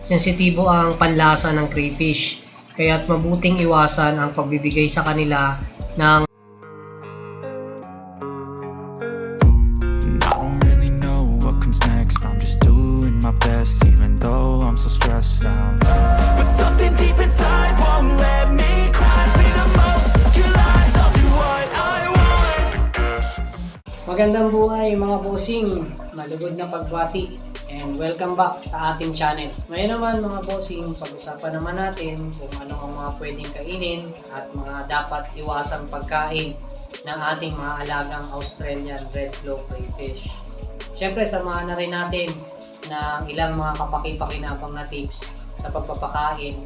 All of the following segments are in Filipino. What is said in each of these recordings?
sensitibo ang panlasa ng crayfish, kaya't mabuting iwasan ang pagbibigay sa kanila ng And I don't really know what comes next. I'm just doing my best, even though I'm so stressed out. But something deep inside won't let me cry. Be the most you lies, I'll do what I want. Magandang buhay mga bossing, malugod na pagbati and welcome back sa ating channel. Ngayon naman mga bossing, pag-usapan naman natin kung ano ang mga pwedeng kainin at mga dapat iwasang pagkain ng ating mga alagang Australian Red Flow Crayfish. Siyempre, samahan na rin natin ng ilang mga kapaki-pakinabang na tips sa pagpapakain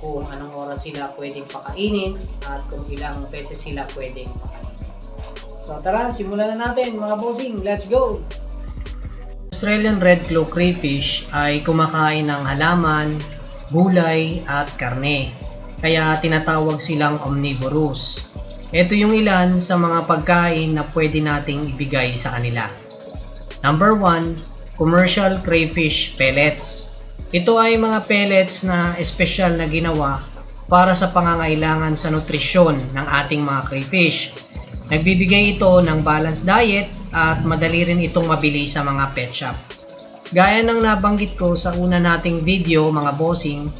kung anong oras sila pwedeng pakainin at kung ilang beses sila pwedeng pakainin. So tara, simulan na natin mga bossing. Let's go! Australian Red Claw Crayfish ay kumakain ng halaman, gulay at karne. Kaya tinatawag silang omnivorous. Ito yung ilan sa mga pagkain na pwede nating ibigay sa kanila. Number 1, commercial crayfish pellets. Ito ay mga pellets na espesyal na ginawa para sa pangangailangan sa nutrisyon ng ating mga crayfish. Nagbibigay ito ng balanced diet at madali rin itong mabili sa mga pet shop. Gaya ng nabanggit ko sa una nating video mga bossing,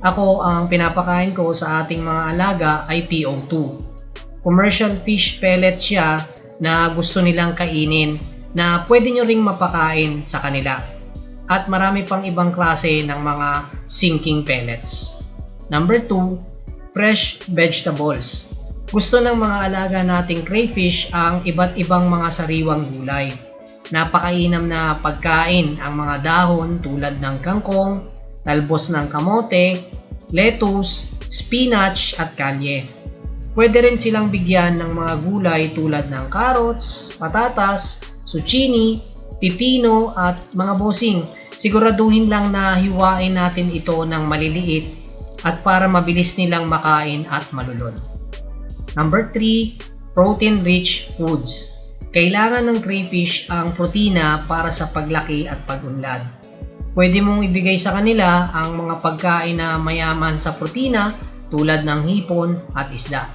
ako ang pinapakain ko sa ating mga alaga ay PO2. Commercial fish pellets siya na gusto nilang kainin na pwede nyo ring mapakain sa kanila. At marami pang ibang klase ng mga sinking pellets. Number 2, fresh vegetables. Gusto ng mga alaga nating crayfish ang iba't ibang mga sariwang gulay. Napakainam na pagkain ang mga dahon tulad ng kangkong, talbos ng kamote, lettuce, spinach at kalye. Pwede rin silang bigyan ng mga gulay tulad ng carrots, patatas, zucchini, pipino at mga bossing. Siguraduhin lang na hiwain natin ito ng maliliit at para mabilis nilang makain at malulod. Number 3, protein-rich foods. Kailangan ng crayfish ang protina para sa paglaki at pag-unlad. Pwede mong ibigay sa kanila ang mga pagkain na mayaman sa protina tulad ng hipon at isda.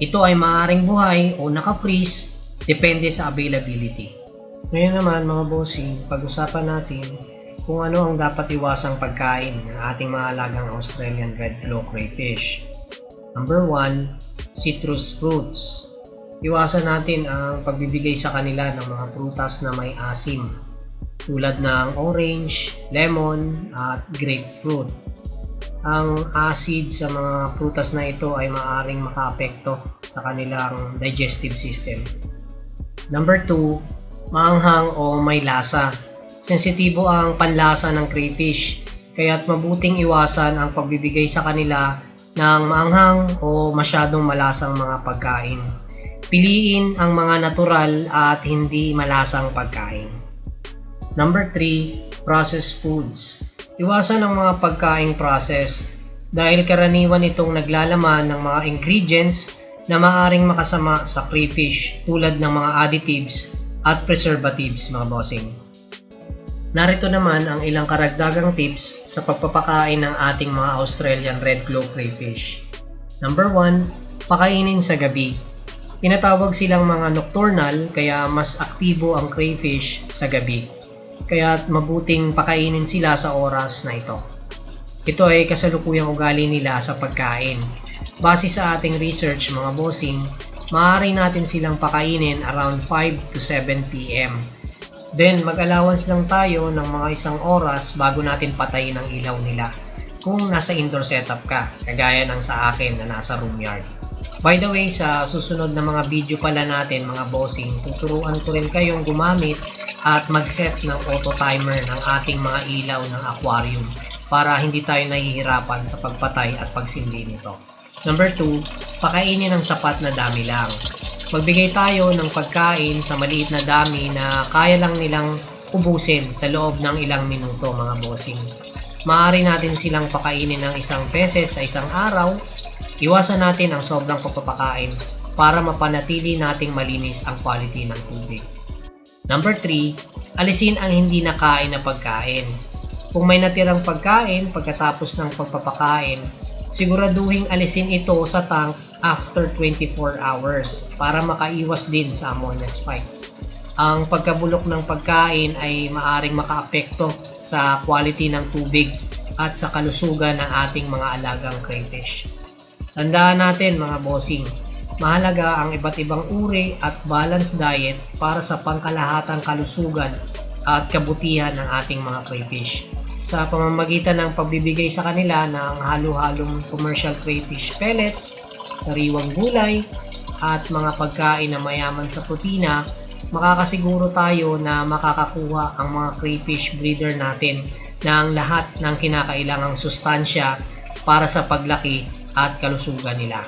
Ito ay maaaring buhay o naka-freeze depende sa availability. Ngayon naman mga bossing, pag-usapan natin kung ano ang dapat iwasang pagkain ng ating mga alagang Australian Red Claw Crayfish. Number 1, citrus fruits. Iwasan natin ang pagbibigay sa kanila ng mga prutas na may asim tulad ng orange, lemon, at grapefruit. Ang acid sa mga prutas na ito ay maaaring makaapekto sa kanilang digestive system. Number 2, maanghang o may lasa. Sensitibo ang panlasa ng crayfish, kaya't mabuting iwasan ang pagbibigay sa kanila ng maanghang o masyadong malasang mga pagkain. Piliin ang mga natural at hindi malasang pagkain. Number 3, processed foods. Iwasan ang mga pagkaing processed dahil karaniwan itong naglalaman ng mga ingredients na maaring makasama sa crayfish tulad ng mga additives at preservatives mga bossing. Narito naman ang ilang karagdagang tips sa pagpapakain ng ating mga Australian Red Glow Crayfish. Number 1, pakainin sa gabi. Tinatawag silang mga nocturnal kaya mas aktibo ang crayfish sa gabi. Kaya mabuting pakainin sila sa oras na ito. Ito ay kasalukuyang ugali nila sa pagkain. Base sa ating research mga bossing, maaari natin silang pakainin around 5 to 7 p.m. Then mag-allowance lang tayo ng mga isang oras bago natin patayin ang ilaw nila kung nasa indoor setup ka, kagaya ng sa akin na nasa room yard. By the way, sa susunod na mga video pala natin mga bossing, tuturuan ko rin kayong gumamit at mag-set ng auto timer ng ating mga ilaw ng aquarium para hindi tayo nahihirapan sa pagpatay at pagsindi nito. Number 2, pakainin ng sapat na dami lang. Magbigay tayo ng pagkain sa maliit na dami na kaya lang nilang ubusin sa loob ng ilang minuto mga bossing. Maaari natin silang pakainin ng isang beses sa isang araw. Iwasan natin ang sobrang pagpapakain para mapanatili nating malinis ang quality ng tubig. Number 3, alisin ang hindi nakain na pagkain. Kung may natirang pagkain pagkatapos ng pagpapakain, siguraduhin alisin ito sa tank after 24 hours para makaiwas din sa ammonia spike. Ang pagkabulok ng pagkain ay maaring makaapekto sa quality ng tubig at sa kalusugan ng ating mga alagang crayfish. Tandaan natin mga bossing, mahalaga ang iba't ibang uri at balanced diet para sa pangkalahatang kalusugan at kabutihan ng ating mga crayfish. Sa pamamagitan ng pagbibigay sa kanila ng halo-halong commercial crayfish pellets, sariwang gulay, at mga pagkain na mayaman sa protina, makakasiguro tayo na makakakuha ang mga crayfish breeder natin ng lahat ng kinakailangang sustansya para sa paglaki at kalusugan nila.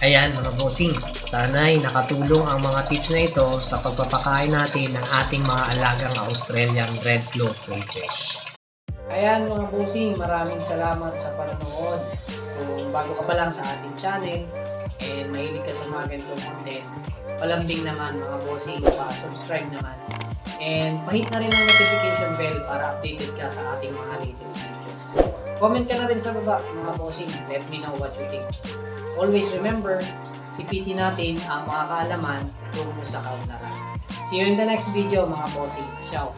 Ayan mga bossing, sana'y nakatulong ang mga tips na ito sa pagpapakain natin ng ating mga alagang Australian Red Claw Crayfish. Ayan mga bossing, maraming salamat sa panonood. Kung bago ka pa lang sa ating channel and mahilig ka sa mga ganitong content, palambing naman mga bossing, pa-subscribe naman. And pahit na rin ang notification bell para updated ka sa ating mga latest videos. Comment ka na rin sa baba mga bossing, let me know what you think. Always remember, sipitin natin ang mga kaalaman tungo sa kaunlaran. See you in the next video mga bossing. Ciao!